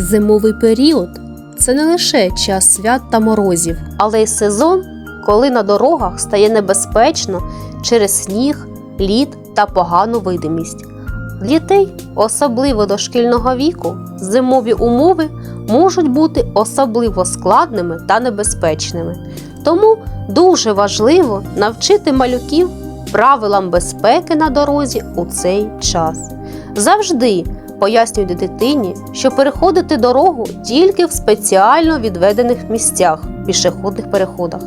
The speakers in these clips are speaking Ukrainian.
Зимовий період це не лише час свят та морозів, але й сезон, коли на дорогах стає небезпечно через сніг, лід та погану видимість. Дітей, особливо дошкільного віку, зимові умови можуть бути особливо складними та небезпечними. Тому дуже важливо навчити малюків правилам безпеки на дорозі у цей час. Завжди пояснюйте дитині, що переходити дорогу тільки в спеціально відведених місцях, пішохідних переходах.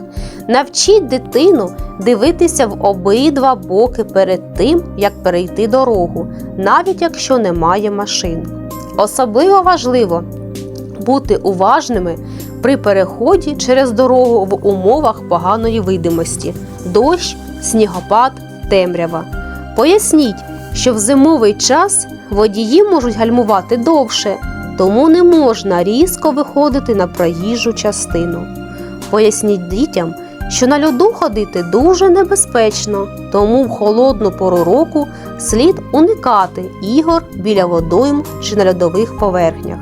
Навчіть дитину дивитися в обидва боки перед тим, як перейти дорогу, навіть якщо немає машин. Особливо важливо бути уважними при переході через дорогу в умовах поганої видимості, дощ, снігопад, темрява. Поясніть, що в зимовий час водії можуть гальмувати довше, тому не можна різко виходити на проїжджу частину. Поясніть дітям, що на льоду ходити дуже небезпечно, тому в холодну пору року слід уникати ігор біля водойм чи на льодових поверхнях.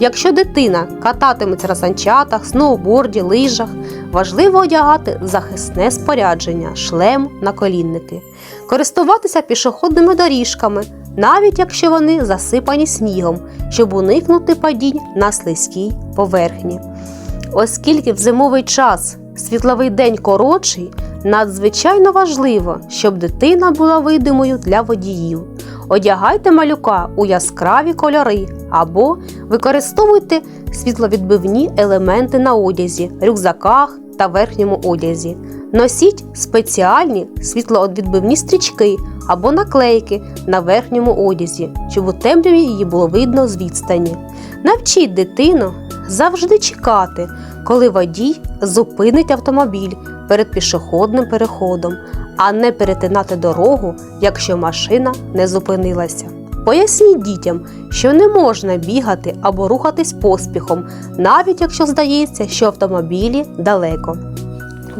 Якщо дитина кататиметься на санчатах, сноуборді, лижах, важливо одягати захисне спорядження, шлем, наколінники, користуватися пішохідними доріжками, навіть якщо вони засипані снігом, щоб уникнути падінь на слизькій поверхні. Оскільки в зимовий час світловий день коротший, надзвичайно важливо, щоб дитина була видимою для водіїв. Одягайте малюка у яскраві кольори або використовуйте світловідбивні елементи на одязі, рюкзаках та верхньому одязі. Носіть спеціальні світловідбивні стрічки або наклейки на верхньому одязі, щоб у темряві її було видно з відстані. Навчіть дитину завжди чекати, коли водій зупинить автомобіль перед пішохідним переходом, а не перетинати дорогу, якщо машина не зупинилася. Поясніть дітям, що не можна бігати або рухатись поспіхом, навіть якщо здається, що автомобілі далеко.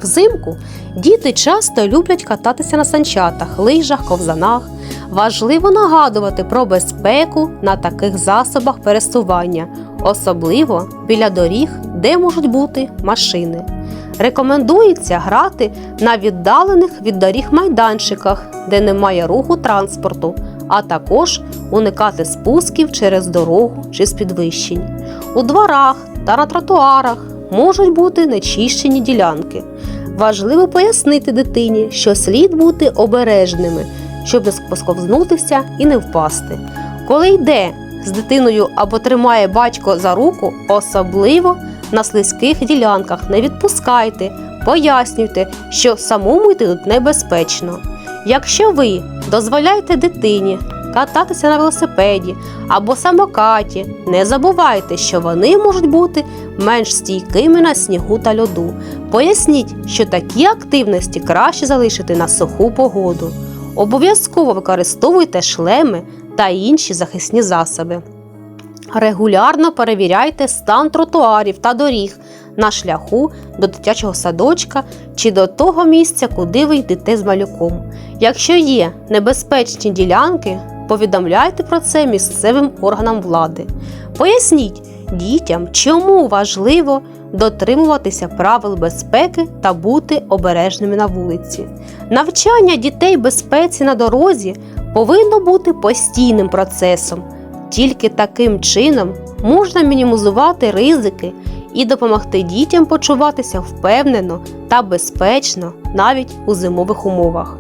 Взимку діти часто люблять кататися на санчатах, лижах, ковзанах. Важливо нагадувати про безпеку на таких засобах пересування, особливо біля доріг, де можуть бути машини. Рекомендується грати на віддалених від доріг майданчиках, де немає руху транспорту, а також уникати спусків через дорогу чи з підвищень. У дворах та на тротуарах можуть бути нечищені ділянки. Важливо пояснити дитині, що слід бути обережними, щоб не посковзнутися і не впасти. Коли йде з дитиною або тримає батько за руку, особливо на слизьких ділянках не відпускайте, пояснюйте, що самому йти тут небезпечно. Якщо ви дозволяєте дитині кататися на велосипеді або самокаті, не забувайте, що вони можуть бути менш стійкими на снігу та льоду. Поясніть, що такі активності краще залишити на суху погоду. Обов'язково використовуйте шлеми та інші захисні засоби. Регулярно перевіряйте стан тротуарів та доріг на шляху до дитячого садочка чи до того місця, куди ви йдете з малюком. Якщо є небезпечні ділянки, повідомляйте про це місцевим органам влади. Поясніть дітям, чому важливо дотримуватися правил безпеки та бути обережними на вулиці. Навчання дітей безпеці на дорозі повинно бути постійним процесом. Тільки таким чином можна мінімізувати ризики і допомогти дітям почуватися впевнено та безпечно навіть у зимових умовах.